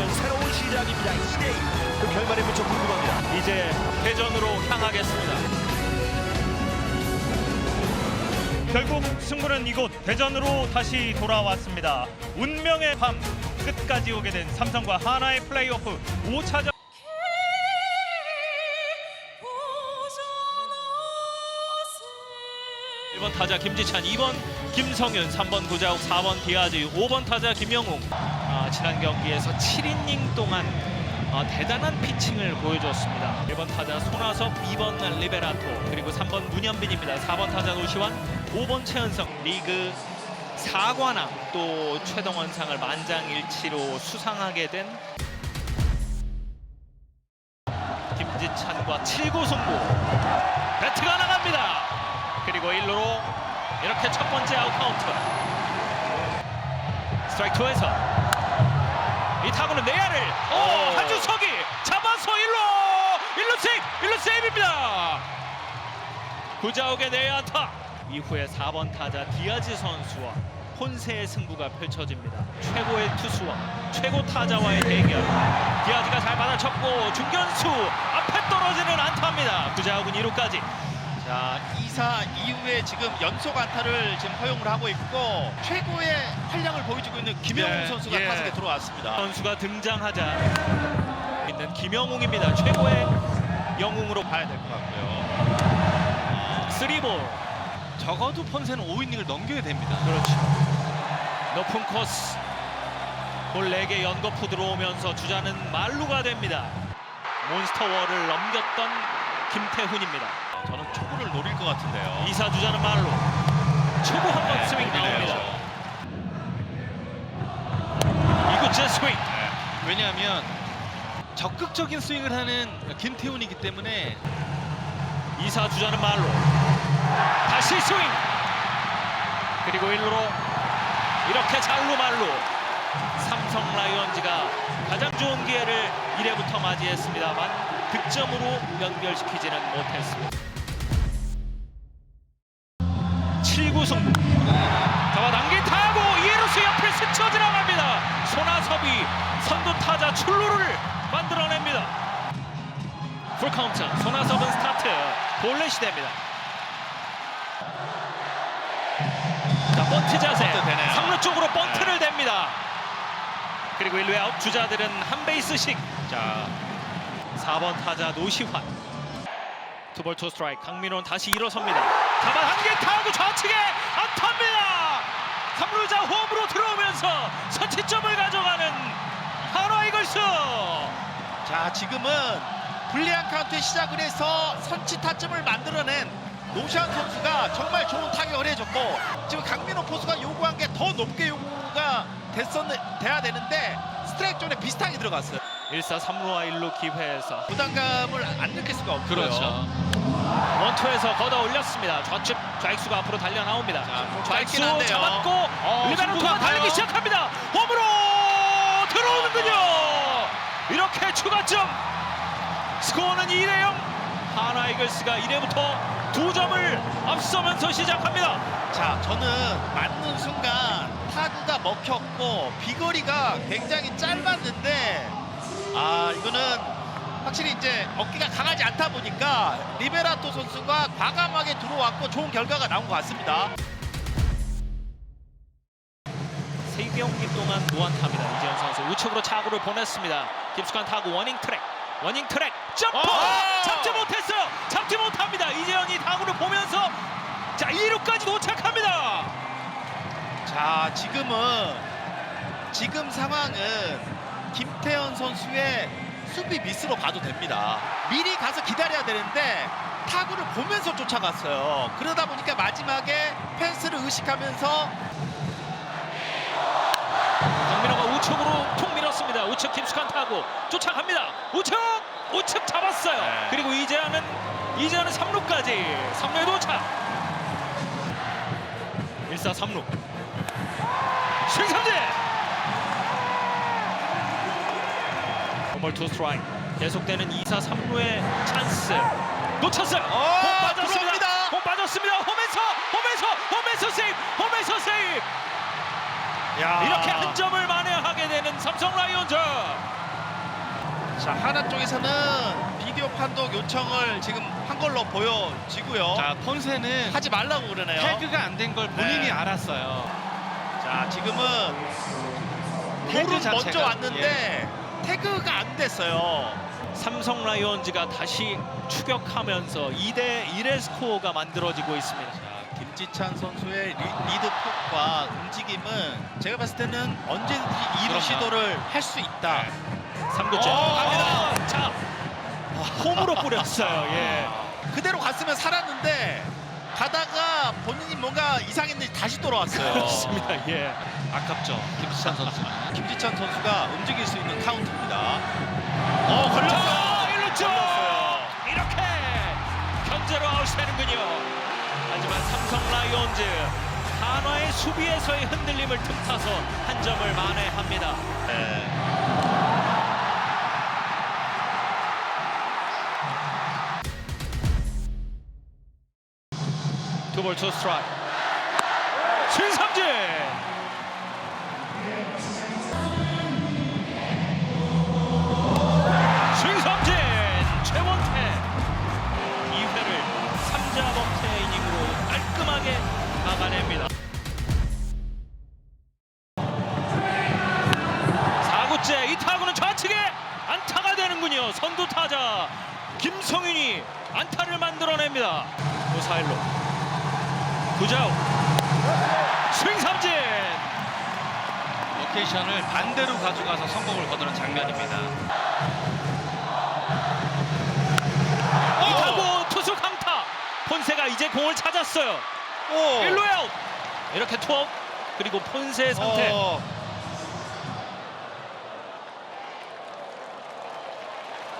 이어지는 새로운 시작입니다. 이 시대의 그 결말이 무척 궁금합니다. 이제 대전으로 향하겠습니다. 결국 승부는 이곳 대전으로 다시 돌아왔습니다. 운명의 밤 끝까지 오게 된 삼성과 하나의 플레이오프 5차전 1번 타자 김지찬, 2번 김성윤, 3번 구자욱, 4번 디아즈, 5번 타자 김영웅. 아, 지난 경기에서 7이닝 동안 아, 대단한 피칭을 보여줬습니다. 1번 타자 손아섭, 2번 리베라토, 그리고 3번 문현빈입니다. 4번 타자 노시환, 5번 최은성, 리그 4관왕 또 최동원상을 만장일치로 수상하게 된 김지찬과 7구 승부 배트가 나갑니다. 그리고 1루로 이렇게 첫 번째 아웃 카운트 스트라이크 2에서 이 타구는 내야를 오, 오. 한준석이 잡아서 1루 1루 세이브 1루 세이브입니다. 구자욱의 내야 안타. 이후에 4번 타자 디아즈 선수와 혼세의 승부가 펼쳐집니다. 최고의 투수와 최고 타자와의 대결. 디아즈가 잘 받아쳤고 중견수 앞에 떨어지는 안타입니다. 구자욱은 2루까지 자, 2사 이후에 지금 연속 안타를 지금 허용을 하고 있고 최고의 활약을 보여주고 있는 김영웅 네, 선수가 예. 타석에 들어왔습니다. 선수가 등장하자 있는 김영웅입니다. 최고의 영웅으로 봐야 될 것 같고요. 쓰리볼 적어도 폰세는 5이닝을 넘겨야 됩니다. 그렇죠. 높은 코스 볼 4개 연거푸 들어오면서 주자는 말루가 됩니다. 몬스터월을 넘겼던 김태훈입니다. 초구를 노릴 것 같은데요. 2사 주자는 말루 초구 한번 네, 스윙. 나옵니다. 2구째 스윙 왜냐하면 적극적인 스윙을 하는 김태훈이기 때문에 2사 주자는 말로 다시 스윙 그리고 1루로 이렇게 잘루 말루 삼성 라이온즈가 가장 좋은 기회를 1회부터 맞이했습니다만 득점으로 연결시키지는 못했습니다 7구 승부 잡아당긴 타고 이에로스 옆을 스쳐 지나갑니다. 손아섭이 선두 타자 출루를 만들어냅니다. 풀카운트. 손아섭은 스타트. 볼넷이 됩니다. 자 번트 자세. 3루 쪽으로 번트를 댑니다. 그리고 1루에 아웃 주자들은 한 베이스씩. 자 4번 타자 노시환. 투볼 투 스트라이크. 강민호는 다시 일어섭니다 잡아당긴 타구 좌측에 안타입니다 3루자 홈으로 들어오면서 선취점을 가져가는 한화 이글스 자, 지금은 불리한 카운트에 시작을 해서 선취 타점을 만들어낸 노시안 선수가 정말 좋은 타격을 해줬고 지금 강민호 포수가 요구한 게 더 높게 요구가 됐었 돼야 되는데 스트라이크 존에 비슷하게 들어갔어요. 1사 3루와 1루 기회에서 부담감을 안 느낄 수가 없고요. 그렇죠. 원투에서 걷어 올렸습니다. 좌측 좌익수가 앞으로 달려 나옵니다. 자, 좌익수 짧긴. 잡았고 어, 리베로토가 승부가 달리기 가요. 시작합니다. 홈으로 들어오는군요. 이렇게 추가점. 스코어는 2대 0. 하나 이글스가 1회부터 두 점을 앞서면서 시작합니다. 자, 저는 맞는 순간 타구가 먹혔고 비거리가 굉장히 짧았는데 아 이거는 확실히 이제 어깨가 강하지 않다 보니까 리베라토 선수가 과감하게 들어왔고 좋은 결과가 나온 것 같습니다. 세 경기 동안 무안타입니다. 이재현 선수 우측으로 차구를 보냈습니다. 깊숙한 타구 워닝 트랙. 워닝 트랙 점프 어! 잡지 못했어요. 잡지 못합니다. 이재현이 타구를 보면서 자 2루까지 도착합니다. 자, 지금은 지금 상황은 김태현 선수의 수비 미스로 봐도 됩니다. 미리 가서 기다려야 되는데 타구를 보면서 쫓아갔어요. 그러다 보니까 마지막에 펜스를 의식하면서 강민호가 우측으로 툭 밀었습니다. 우측 깊숙한 타구 쫓아갑니다. 우측 우측 잡았어요. 네. 그리고 이재현은 이재현은 3루까지 3루에 도착. 1사 3루. 스윙 삼 진. 홈볼 투 스트라이크. 계속되는 2사 3루의 찬스. 놓쳤어요. 어, 홈 빠졌습니다. 들어옵니다. 홈 빠졌습니다. 홈에서 홈에서 홈에서 세이브. 홈에서 세이브. 야. 이렇게 한 점을 만회하게 되는 삼성 라이온즈. 자 하나 쪽에서는 비디오 판독 요청을 지금 한 걸로 보여지고요. 자, 폰세는 하지 말라고 그러네요. 태그가 안 된 걸 본인이 네. 알았어요. 자 지금은 태그 볼은 먼저 왔는데 태그가 안 됐어요. 삼성 라이온즈가 다시 추격하면서 2대 1의 스코어가 만들어지고 있습니다. 자, 김지찬 선수의 리, 리드 폭과 움직임은 제가 봤을 때는 언제든지 2루 그럼요. 시도를 할 수 있다. 3구째 어, 갑니다. 자, 홈으로 뿌렸어요. 예. 그대로 갔으면 살았는데 가다가 본인이 뭔가 이상했는지 다시 돌아왔어요. 그렇습니다. 예. 아깝죠. 김수찬 선수. 김지찬 선수가 움직일 수 있는 카운트입니다. 어 걸렸어요. 1루 쪽 걸렸어요. 이렇게 견제로 아웃되는군요. 하지만 삼성 라이온즈 한화의 수비에서의 흔들림을 틈타서 한 점을 만회합니다. 네. 투볼 투 스트라이크. 신삼진. 찾았어요. 오. 1루에 아웃! 이렇게 투아웃 그리고 폰세의 상태. 어.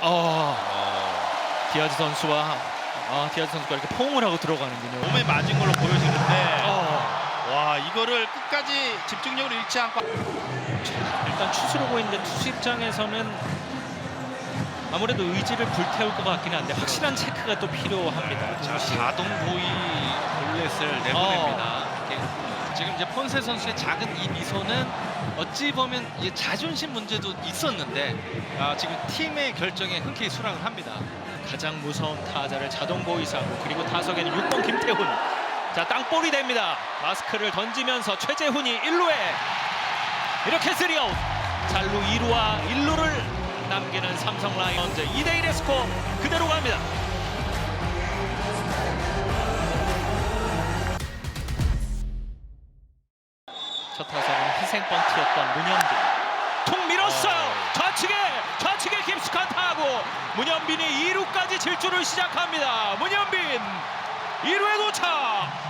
어, 디아즈 선수와 아, 디아즈 선수가 이렇게 포옹을 하고 들어가는군요. 몸에 맞은 걸로 보여지는데. 어, 와 이거를 끝까지 집중력을 잃지 않고. 일단 투수로 보이는데 투수 입장에서는 아무래도 의지를 불태울 것 같긴 한데 확실한 체크가 또 필요합니다 자, 자동 보이 볼넷을 내보냅니다. 이렇게. 지금 이제 폰세 선수의 작은 이 미소는 어찌 보면 이게 자존심 문제도 있었는데 아, 지금 팀의 결정에 흔쾌히 수락을 합니다. 가장 무서운 타자를 자동 보이사고 그리고 타석에는 6번 김태훈 자 땅볼이 됩니다 마스크를 던지면서 최재훈이 1루에 이렇게 3아웃 잘루 2루와 1루를 남기는 삼성 라이온즈. 2대1의 스코어 그대로 갑니다. 첫 타석은 희생 번트였던 문현빈. 통 밀었어요. 좌측에 좌측에 깊숙한 타구. 문현빈이 2루까지 질주를 시작합니다. 문현빈 2루에 도착.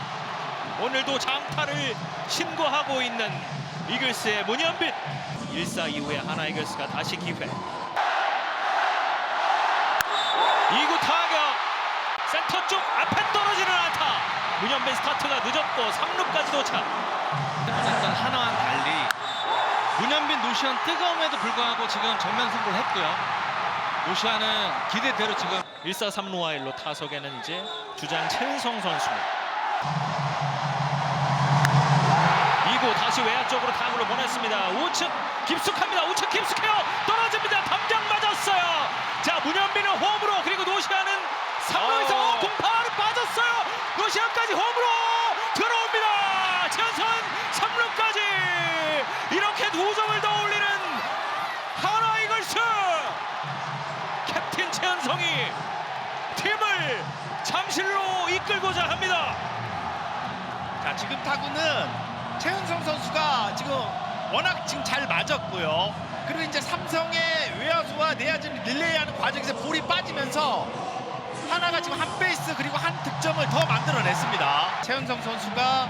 오늘도 장타를 신고하고 있는 이글스의 문현빈. 1사 이후에 하나 이글스가 다시 기회 2구 타격 센터 쪽 앞에 떨어지는 안타 문현빈 스타트가 늦었고 3루까지 도착 했던 하나와는 달리 문현빈 노시안 뜨거움에도 불구하고 지금 정면 승부를 했고요. 노시안은 기대대로 지금 1사 3루와 1루 타석에는 이제 주장 최은성 선수입니다. 2구 다시 외야 쪽으로 타구를 보냈습니다. 우측 깊숙합니다. 우측 깊숙해요. 떨어집니다. 이끌고자 합니다. 자 지금 타구는 최은성 선수가 지금 워낙 지금 잘 맞았고요. 그리고 이제 삼성의 외야수와 내야진을 릴레이하는 과정에서 볼이 빠지면서 하나가 지금 한 베이스 그리고 한 득점을 더 만들어냈습니다. 최은성 선수가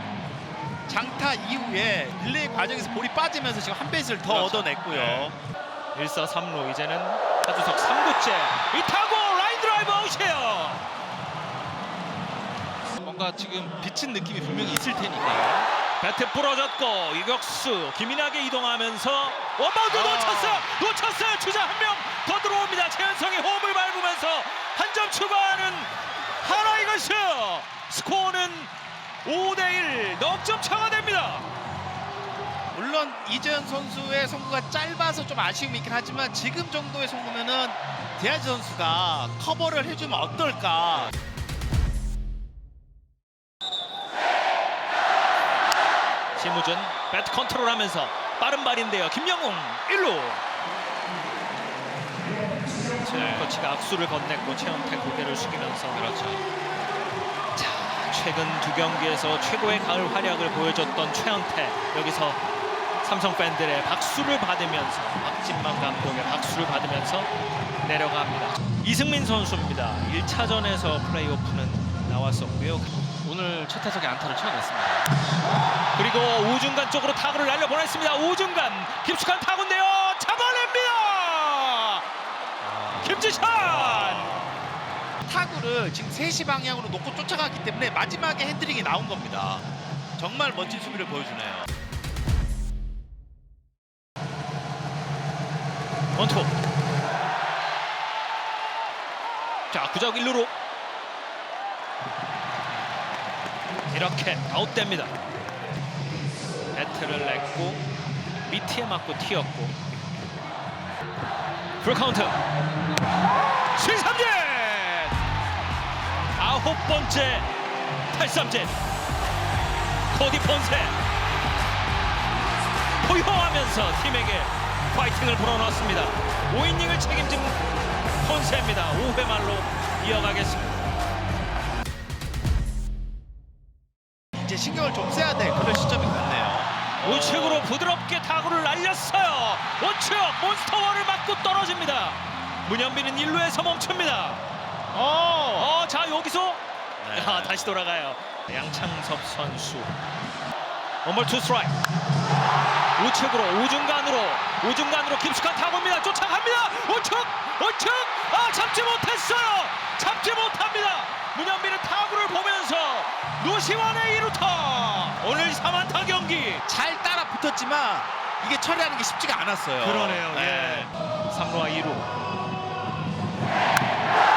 장타 이후에 릴레이 과정에서 볼이 빠지면서 지금 한 베이스를 더 그렇죠. 얻어냈고요. 1사 3루 이제는 하주석 3구째 이 타고 라인 드라이브 아웃이에요. 뭔가 지금 비친 느낌이 분명히 있을 테니까요. 배트 부러졌고 유격수 김인하게 이동하면서 원바운드 아. 놓쳤어요. 놓쳤어요. 주자 한 명 더 들어옵니다. 최현성이 홈을 밟으면서 한 점 추가하는 하나 이글스 스코어는 5대1 넉점 차가 됩니다. 물론 이재현 선수의 송구가 짧아서 좀 아쉬움이 있긴 하지만 지금 정도의 송구면은 대하지 선수가 커버를 해주면 어떨까. 심우준 배트 컨트롤하면서 빠른 발인데요. 김영웅 1루. 최영 코치가 악수를 건넸고 최원태 고개를 숙이면서 그렇죠. 자, 최근 두 경기에서 최고의 가을 활약을 보여줬던 최원태 여기서 삼성 팬들의 박수를 받으면서 박진만 감독의 박수를 받으면서 내려갑니다. 이승민 선수입니다. 1차전에서 플레이오프는 나왔었고요. 타석에 안타를 쳐냈습니다. 그리고 우중간 쪽으로 타구를 날려보냈습니다. 우중간 깊숙한 타구인데요. 잡아냅니다. 김지찬. 타구를 지금 3시 방향으로 놓고 쫓아갔기 때문에 마지막에 핸드링이 나온 겁니다. 정말 멋진 수비를 보여주네요. 원투. 자, 구자욱 1루로. 이렇게 아웃됩니다. 배트를 냈고 미티에 맞고 튀었고 풀카운트 실삼진 아홉 번째 탈삼진 코디 폰세 포효하면서 팀에게 파이팅을 불어넣었습니다. 5이닝을 책임진 폰세입니다. 5회 말로 이어가겠습니다. 신경을 좀 써야 될 그런 시점인 것 같네요. 우측으로 부드럽게 타구를 날렸어요. 우측 몬스터월을 맞고 떨어집니다. 문현빈은 1루에서 멈춥니다. 어, 자 여기서 네. 아, 다시 돌아가요. 양창섭 선수. 원볼 투 스트라이크. 우측으로 우중간으로 우중간으로 깊숙한 타구입니다. 쫓아갑니다. 우측 우측 아 잡지 못했어요. 잡지 못합니다. 문현빈은 타구를 보면서 노시환의 2루타. 오늘 3안타 경기. 잘 따라 붙었지만 이게 처리하는 게 쉽지가 않았어요. 그러네요. 네. 예. 3루와 2루.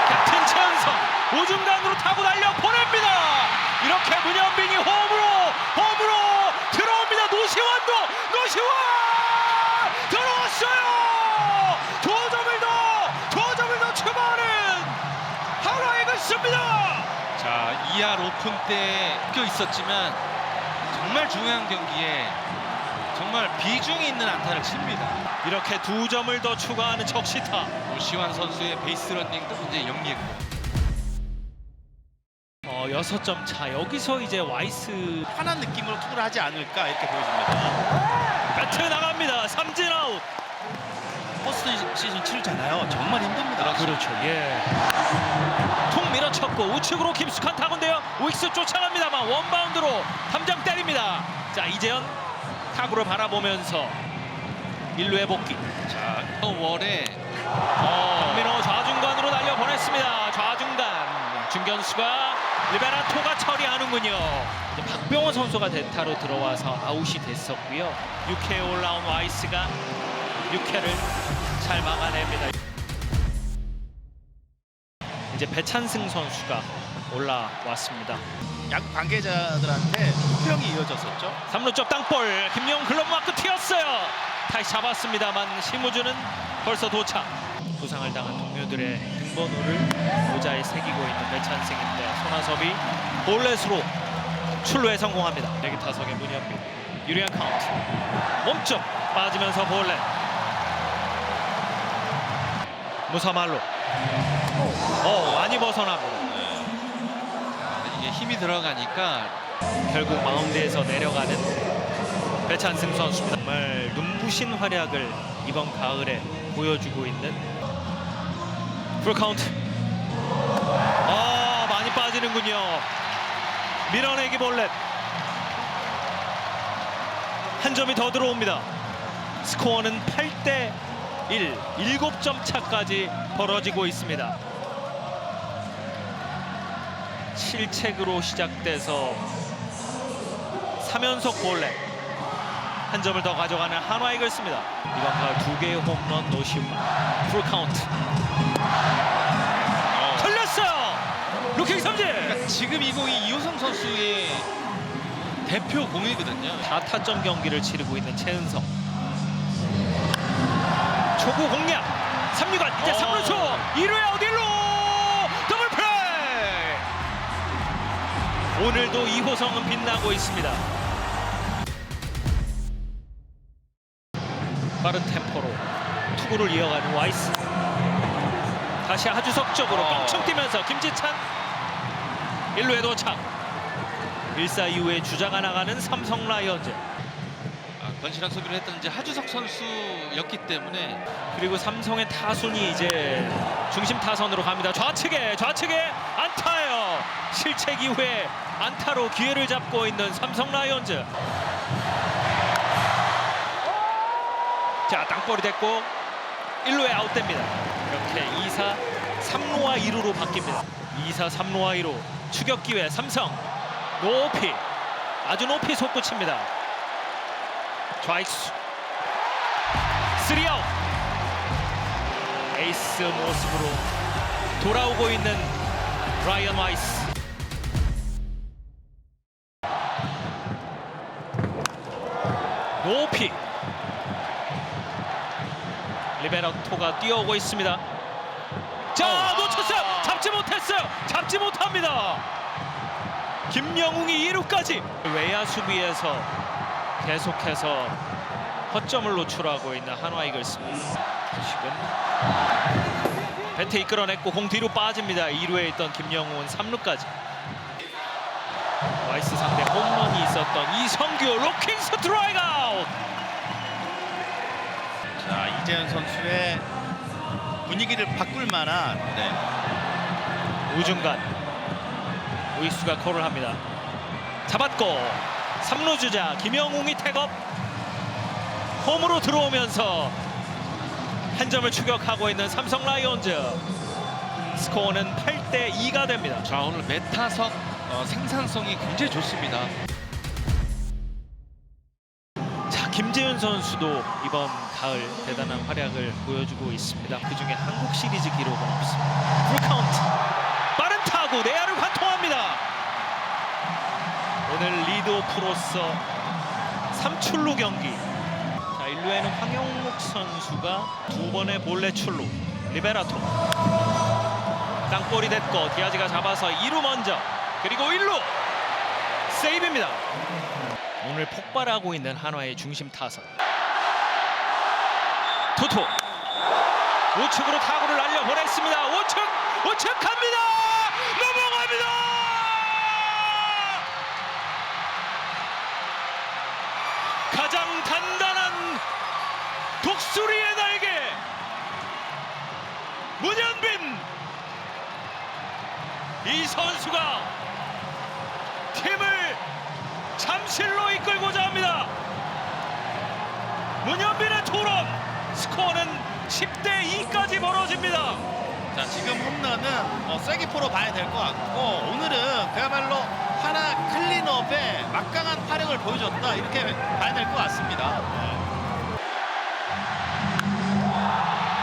캡틴 최은성 우중간으로 타고 달려 보냅니다. 이렇게 문현빈이 홈으로 홈으로 들어옵니다. 노시환도 노시환 들어왔어요. 두 점을 더두 점을 더 추가하는 하나의 것입니다. 자, 2할 오픈 때 껴 있었지만 정말 중요한 경기에 정말 비중이 있는 안타를 칩니다. 이렇게 두 점을 더 추가하는 적시타. 오시환 선수의 베이스 러닝도 굉장히 영리했고 어, 6점 차. 여기서 이제 와이스 편한 느낌으로 투구를 하지 않을까 이렇게 보여집니다. 배트 나갑니다. 삼진 아웃. 포스트 시즌 치르잖아요. 정말 힘듭니다. 그렇죠. 예. 통 밀어쳤고 우측으로 깊숙한 타구인데요. 우익수 쫓아갑니다만 원바운드로 담장 때립니다. 자 이재현 타구를 바라보면서 1루에 복귀. 자, 월에 어, 민호 좌중간으로 날려 보냈습니다. 좌중간 중견수가 리베라토가 처리하는군요. 박병호 선수가 대타로 들어와서 아웃이 됐었고요. 6회에 올라온 와이스가 6회를 잘 막아냅니다. 이제 배찬승 선수가 올라왔습니다. 야구 관계자들한테 호평이 이어졌었죠. 3루 쪽 땅볼 김영 글러브 맞고 튀었어요. 다시 잡았습니다만 심우주는 벌써 도착. 부상을 당한 동료들의 등번호를 모자에 새기고 있는 배찬승인데 손아섭이 볼넷으로 출루에 성공합니다. 내기 타석의 문현빈 유리한 카운트 몸쪽 빠지면서 볼넷 무사말로 어 많이 벗어나고 이게 힘이 들어가니까 결국 마운드에서 내려가는 배찬승 선수입니다. 정말 눈부신 활약을 이번 가을에 보여주고 있는 풀카운트. 아 많이 빠지는군요. 밀어내기 볼넷. 한 점이 더 들어옵니다. 스코어는 8대 1, 7점 차까지 벌어지고 있습니다. 7책으로 시작돼서 3연속 볼넷 한 점을 더 가져가는 한화 이글스입니다. 이번 가을 두 개의 홈런 노시마 풀 카운트 걸렸어요. 루킹 삼진. 그러니까 지금 이 공이 이호성 선수의 대표 공이거든요. 4타점 경기를 치르고 있는 최은성. 초구 공략. 3루간 이제 어. 3루초 2루에 어딜로 더블 플레이. 오늘도 이호성은 빛나고 있습니다. 빠른 템포로 투구를 이어가는 와이스. 다시 하주석 쪽으로 어. 껑충 뛰면서 김지찬 1루에 도착. 1사 이후에 주자가 나가는 삼성 라이온즈. 아, 건실한 소비를 했던 이제 하주석 선수였기 때문에 그리고 삼성의 타순이 이제 중심 타선으로 갑니다. 좌측에 좌측에 안타예요. 실책 이후에 안타로 기회를 잡고 있는 삼성 라이온즈. 자 땅볼이 됐고 1루에 아웃됩니다. 이렇게 2사 3루와 2루로 바뀝니다. 2사 3루와 2루 추격 기회 삼성 높이 아주 높이 솟구칩니다. 좌익수 3아웃. 에이스 모습으로 돌아오고 있는 라이언 와이스. 높이. 리베라토가 뛰어오고 있습니다. 자 놓쳤어요. 잡지 못했어요. 잡지 못합니다. 김영웅이 2루까지. 외야 수비에서 계속해서 허점을 노출하고 있는 한화 이글스입니다 지금 배트 이끌어냈고 공 뒤로 빠집니다. 2루에 있던 김영훈 3루까지. 와이스 상대 홈런이 있었던 이성규 로킹 스트라이크 아웃. 자 이재현 선수의 분위기를 바꿀 만한 네. 우중간 우익수가 콜을 합니다. 잡았고 3루 주자 김영웅이 태업 홈으로 들어오면서 한 점을 추격하고 있는 삼성 라이온즈 스코어는 8대 2가 됩니다. 자 오늘 메타석 어, 생산성이 굉장히 좋습니다. 자 김재윤 선수도 이번 가을 대단한 활약을 보여주고 있습니다. 그 중에 한국 시리즈 기록은 없습니다. 풀카운트 빠른 타구 내야를. 오늘 리드오프로서 3출루 경기. 자 1루에는 황영목 선수가 두 번의 볼넷 출루. 리베라토 땅볼이 됐고 디아즈가 잡아서 2루 먼저 그리고 1루 세이브입니다. 오늘 폭발하고 있는 한화의 중심 타선. 투투 우측으로 타구를 날려 보냈습니다. 우측 우측 갑니다.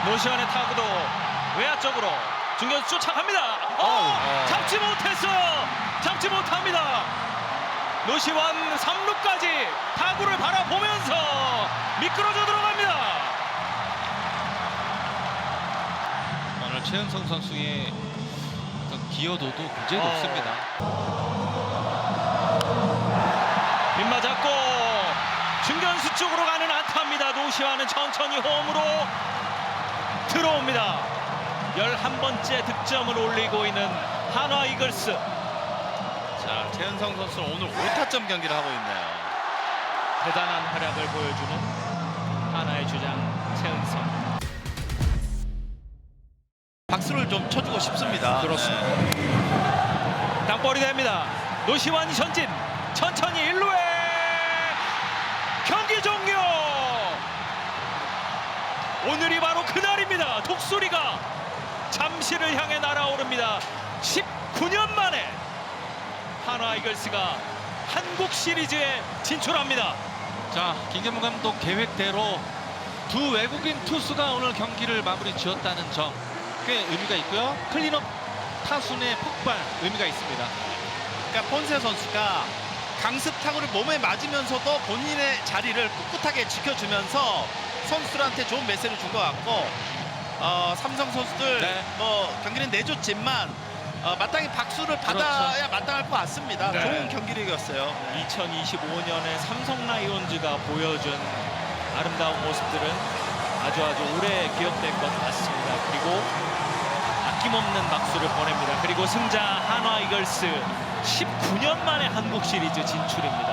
노시안의 타구도 외야 쪽으로 중견수 쫓아갑니다. 어, 어. 잡지 못했어요. 잡지 못합니다. 노시완 3루까지 타구를 바라보면서 미끄러져 들어갑니다. 오늘 최은성 선수의 어떤 기여도도 굉장히 어. 높습니다. 빗맞았고 중견수 쪽으로 가는 안타입니다. 노시완은 천천히 홈으로 들어옵니다. 11번째 득점을 올리고 있는 한화 이글스. 자 최은성 선수 오늘 5타점 경기를 하고 있네요. 대단한 활약을 보여주는 하나의 주장 최은성. 박수를 좀 쳐주고 싶습니다. 그렇습니다. 네. 땅볼이 됩니다. 노시환이 전진 천천히 1루에 경기 종료. 오늘이 바로 그날입니다. 독수리가 잠시를 향해 날아오릅니다. 19년 만에 한화 이글스가 한국 시리즈에 진출합니다. 자 김경문 감독 계획대로 두 외국인 투수가 오늘 경기를 마무리 지었다는 점 꽤 의미가 있고요. 클린업 타순의 폭발 의미가 있습니다. 그러니까 폰세 선수가 강습 타구를 몸에 맞으면서도 본인의 자리를 꿋꿋하게 지켜주면서 선수들한테 좋은 메시지를 준 것 같고 어, 삼성 선수들 네. 뭐 경기는 내줬지만 어, 마땅히 박수를 받아야 마땅할 것 같습니다. 네. 좋은 경기력이었어요. 2025년에 삼성 라이온즈가 보여준 아름다운 모습들은 아주 아주 오래 기억될 것 같습니다. 그리고 아낌없는 박수를 보냅니다. 그리고 승자 한화 이글스 19년 만에 한국 시리즈 진출입니다.